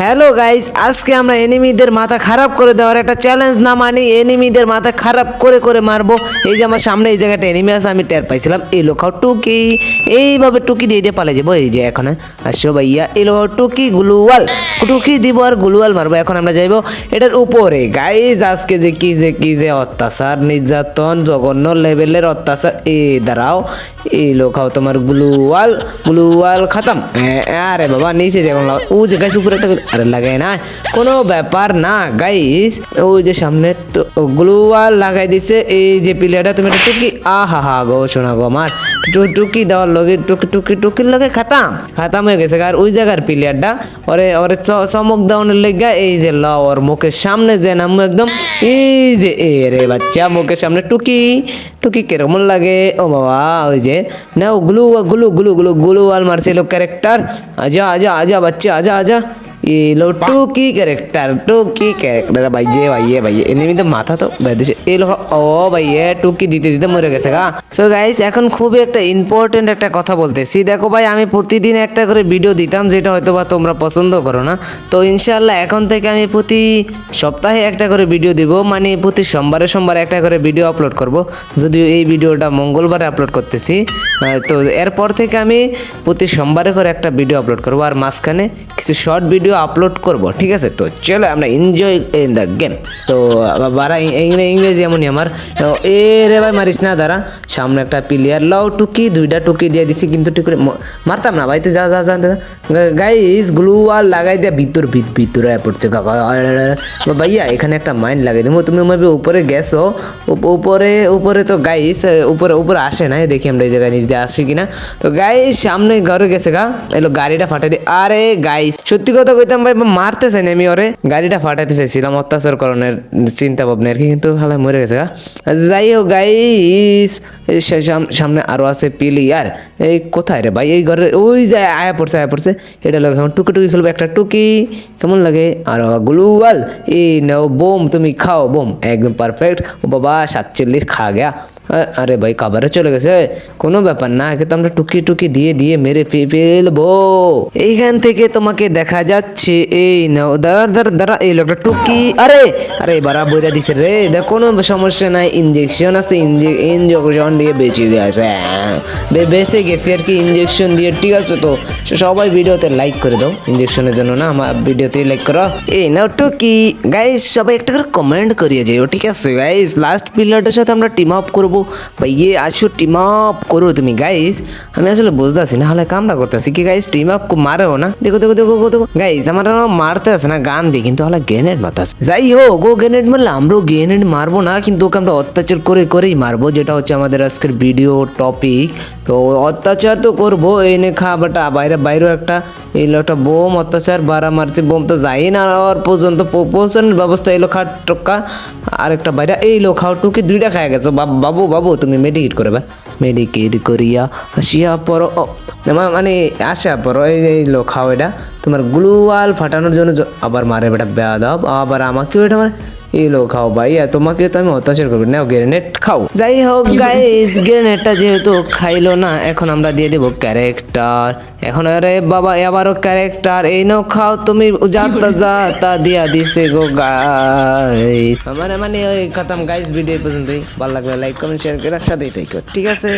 Hello guys আজকে আমরা এনিমিদের মাথা খারাপ করে দেওয়ার একটা চ্যালেঞ্জ না মানি এনিমিদের মাথা খারাপ করে করে মারবো। এই যে আমার সামনে এই জায়গাটা এনিমি আছে, আমি টের পাইছিলাম। এই লোকাও টুকি। এইভাবে টুকি দিয়ে দিয়ে পালে যাব। এই যে এখন আসো ভাইয়া, এই লোকাও টুকি, গুলুয়াল। টুকি দিব আর গুলুয়াল মারবো। এখন আমরা যাইবো এটার উপরে। গাইস আজকে যে কি যে কি যে অত্যাচার, নির্যাতন, জঘন্য লেভেলের অত্যাচার। এ দাঁড়াও। এই লোকাও তোমার গ্লুয়াল। গ্লুয়াল, খাতাম। আরে বাবা, নিচে যে এখন ও যে গাইস উপরে একটা আরে লাগাই না। কোনো ব্যাপার না গাইস ওই যে সামনে তো গ্লুয়াল লাগাই দিছে, এই যে প্লেয়ারটা তুমি একটা টুকি আহা হা গো শোনা গো আমার। টুকি দেওয়ার লগে, টুকি টুকি, টুকির লগে খাতাম। খাতাম হয়ে গেছে, আর ওই জায়গার প্লেয়ারটা ওরে ওরে চমক দেওয়ানোর লেগা, এই যে ল ওর মুখের সামনে যে নামবো একদম, এই যে, এ রে বাচ্চা, মুখের সামনে টুকি টুকি কেরকম লাগে? ও বাবা, ওই যে না ও glue glue glue glue glue wall মারছিল ক্যারেক্টার। আজা আজা আজা বাচ্চা, আজা আজা। লো টুকি ক্যারেক্টার টুকি ক্যারেক্টার ভাই যে ভাই এ ভাই এমনি তো মাথা তো বেঁধেছে এই লোক ও ভাই এ টুকি দিতে দিতে মরে গেছে গা সো গাইস এখন খুবই একটা ইম্পর্টেন্ট একটা কথা বলতেছি। দেখো ভাই, আমি প্রতিদিন একটা করে ভিডিও দিতাম, যেটা হয়তো বা তোমরা পছন্দ করো না। তো ইনশাআল্লাহ এখন থেকে আমি প্রতি সপ্তাহে একটা করে ভিডিও দিব। মানে প্রতি সোমবারে সোমবারে একটা করে ভিডিও আপলোড করব। যদিও এই ভিডিওটা মঙ্গলবারে আপলোড করতেছি। তো এরপর থেকে আমি প্রতি সোমবারে করে একটা ভিডিও আপলোড করব। আর মাঝখানে কিছু শর্ট ভিডিও আপলোড করব, ঠিক আছে? তো চলো আমরা এনজয় ইন দ্য গেম তো বারা ইংরেজি এমনই আমার। এ রে ভাই, মারিস না, দাঁড়া। সামনে একটা প্লেয়ার লও টুকি, দুইটা টুকি দিয়ে দিছি, কিন্তু করে মারতাম না ভাই, তুই যা যা যা গাইস গ্লু ওয়াল লাগাই দেয়া ভিতর, ভিত ভিতরে পড়ছে। ভাইয়া, এখানে একটা মাইন্ড লাগাই দেবো। তুমি মেবি উপরে গেছো। উপ- উপরে উপরে তো গাইস উপরে উপরে আসে না দেখি আমরা এই জায়গায় নিচ দিয়ে আসি কিনা। তো গাইস সামনে ঘরে গেছে গা। এলো গাড়িটা ফাটাই দিয়ে আরে গাইস সত্যি কথা কইতাম, ভাই মারতে চাই আমি ওরে গাড়িটা ফাটাইতে চাইছিলাম অত্যাচার করণের চিন্তা ভাবনা আর কি কিন্তু হালাই মরে গেছে যাই হোক গাইস সামনে আরও আছে প্লেয়ার। এই কোথায় রে ভাই? এই ঘরে ওই যে আয়া পড়ছে আয়া পড়ছে। এটা লাগে এখন টুকি টুকি খেলব, একটা টুকি। কেমন লাগে? আর গ্লুয়াল এই নাও, বোম, তুমি খাও, বোম। একদম পারফেক্ট ও বাবা, সাতচল্লিশ খা গয়া। আরে ভাই, কাবারে চলে গেছে কোনো ব্যাপার না একে তো আমরা টুকি টুকি দিয়ে দিয়ে মেরে ফেলব। এইখান থেকে তোমাকে দেখা যাচ্ছে, এই নাও দাঁড়া দাঁড়া দাঁড়া এই লোকটা টুকি, আরে আরে বারা বইরা দিছে রে, দেখ, কোনো সমস্যা নাই ইঞ্জেকশন আছে ইনজেকশন দিয়ে বেঁচে দিয়েছে বে- বেঁচে গেছি আর কি ইঞ্জেকশন দিয়ে, ঠিক আছে তো, সবাই ভিডিওতে লাইক করে দাও ইঞ্জেকশনের জন্য না, আমার ভিডিওতে লাইক করো। এই নাও, টুকি গাইস সবাই একটা করে কমেন্ট করিয়ে যাও, ঠিক আছে গাইস লাস্ট পিলারটার সাথে আমরা টিম আপ করব। ভাইয়ে আসো টিম আপ করো তুমি গাইস আমি আসলে বুঝতেছি না হলে কামটা করতেছি। কি গাইস টিম আপ মারেও না? দেখো দেখো দেখো দেখো, গাইস আমার মারতে আছে না গান দিয়ে কিন্তু হলে গ্রেনেড মারতে যাই হোক ও গ্রেনেড মারলে আমরাও গ্রেনেড মারবো না কিন্তু ওকে আমরা অত্যাচার করে করেই মারবো যেটা হচ্ছে আমাদের আজকের ভিডিও টপিক তো অত্যাচার তো করব এনে খা বাটা বাইরে বাইরেও একটা এই একটা বোম অত্যাচার বাড়া মারছে বোম তো যাই না আর পর্যন্ত পৌঁছানোর ব্যবস্থা এলো খা টক্কা আর একটা বাইরে এই লো খাও টুকি দুইটা খাই গেছে বাব- বাবু, তুমি মেডিকেট করে মেডিকেট করিয়া আসিয়া পরো মানে আসা পরো এই লো, খাও এটা। তোমার গ্লুয়াল ফাটানোর জন্য আবার মারে বেটা, বেয়াদব। আবার আমাকেও এটা মানে এই লো খাও ভাই আর তোমাকে তো আমি অত্যাচার করব। নাও গ্রেনেড খাও। যাই হোক গাইস গ্রেনেডটা যেহেতু খাইলো না এখন আমরা দিয়ে দেবো ক্যারেক্টার এখন আরে বাবা আবারও ক্যারেক্টার এই নাও খাও তুমি যা তা যা তা দিয়া দিছে গো গাইস মানে মানে ওই খতম গাইস ভিডিও পর্যন্তই। ভালো লাগলে লাইক কমেন্ট শেয়ার করে সাথেই তাই ঠিক আছে?